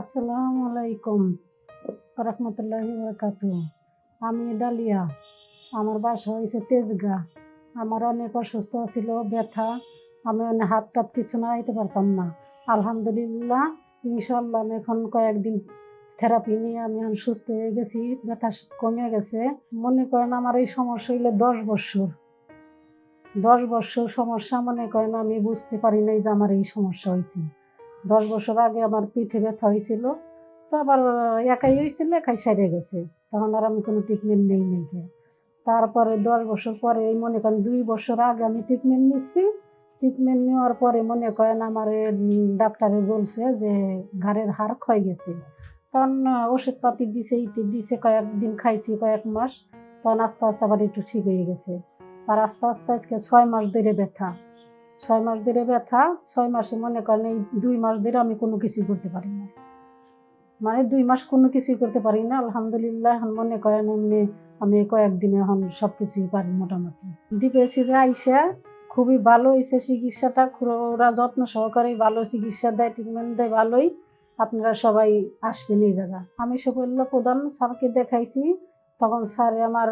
আসসালামু আলাইকুম রহমতুল্লাহ বরকাতু আমি ডালিয়া। আমার বাসা হয়েছে তেজগা। আমার অনেক অসুস্থ ছিল, ব্যথা। আমি অনেক হাত টাত কিছু না নাড়াইতে পারতাম না। আলহামদুলিল্লাহ ইনশাল্লাহ আমি এখন কয়েকদিন থেরাপি নিয়ে আমি এখন সুস্থ হয়ে গেছি, ব্যথা কমে গেছে। মনে করেন আমার এই সমস্যা হইলে দশ বছর। দশ বছর সমস্যা মনে করেন আমি বুঝতে পারি নাই যে আমার এই সমস্যা হয়েছে দশ বছর আগে আমার পিঠে ব্যথা হয়েছিল, তো আবার একাই হয়েছিল, একাই সেরে গেছে। তখন আর আমি কোনো ট্রিটমেন্ট নেই নাই গে। তারপরে দশ বছর পরে এই মনে করেন দুই বছর আগে আমি ট্রিটমেন্ট নিচ্ছি ট্রিটমেন্ট নেওয়ার পরে মনে করেন আমার ডাক্তারে বলছে যে ঘাড়ের হাড় ক্ষয় গেছে। তখন ওষুধপাতি দিছে, ইটি দিছে, কয়েকদিন খাইছি, কয়েক মাস। তখন আস্তে আস্তে আবার একটু ঠিক হয়ে গেছে। আর আস্তে আস্তে আজকে ছয় মাস ধরে ব্যথা। ছয় মাস ধরে ব্যথা, ছয় মাসে মনে করেন এই দুই মাস ধরে আমি কোনো কিছুই করতে পারি না। মানে দুই মাস কোনো কিছুই করতে পারি না, আলহামদুলিল্লাহ, এখন মনে করেন এমনি আমি কয়েকদিনে এখন সব কিছুই পারি মোটামুটি। ডিপিএসসি আইসা খুবই ভালো হয়েছে চিকিৎসাটা ওরা যত্ন সহকারে ভালো চিকিৎসা দেয় ট্রিটমেন্ট দেয়, ভালোই। আপনারা সবাই আসবেন এই জায়গা। আমি সফল্য প্রধান স্যারকে দেখাইছি, তখন স্যারে আমার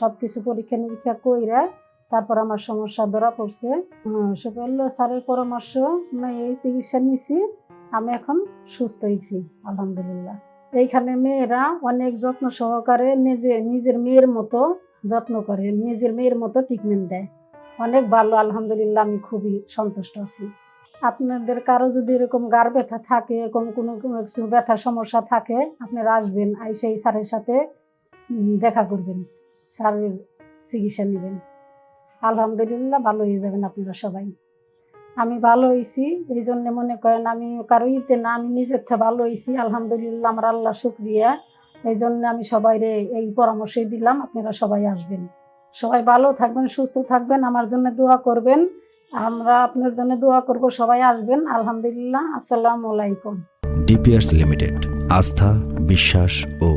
সব কিছু পরীক্ষা নিরীক্ষা কইরা তারপর আমার সমস্যা ধরা পড়ছে। সফল্য স্যারের পরামর্শ এই চিকিৎসা নিছি, আমি এখন সুস্থ হয়েছি, আলহামদুলিল্লাহ। এইখানে মেয়েরা অনেক যত্ন সহকারে নিজে, নিজের মেয়ের মতো যত্ন করে, নিজের মেয়ের মতো ট্রিটমেন্ট দেয়। অনেক ভালো, আলহামদুলিল্লাহ, আমি খুবই সন্তুষ্ট আছি। আপনাদের কারও যদি এরকম গার ব্যথা থাকে, এরকম কোনো কিছু ব্যথার সমস্যা থাকে, আপনারা আসবেন, আইসে এই স্যারের সাথে দেখা করবেন, স্যারের চিকিৎসা নেবেন। আলহামদুলিল্লাহ ভালো হয়ে যাবেন আপনারা সবাই। আমি ভালো হয়েছি এই জন্য মনে করেন আমি কারও ইতে না, আমি নিজের থেকে ভালো হয়েছি আলহামদুলিল্লাহ আমার আল্লাহ শুক্রিয়া। এই জন্য আমি সবাইরে এই পরামর্শই দিলাম, আপনারা সবাই আসবেন। সবাই ভালো থাকবেন, সুস্থ থাকবেন, আমার জন্য দোয়া করবেন। আমরা আপনার জন্য দোয়া করব, সবাই আসবেন, আলহামদুলিল্লাহ, আসসালামু আলাইকুম। ডিপিয়ার্স লিমিটেড, আস্থা, বিশ্বাস ও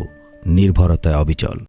নির্ভরতায় অবিচল।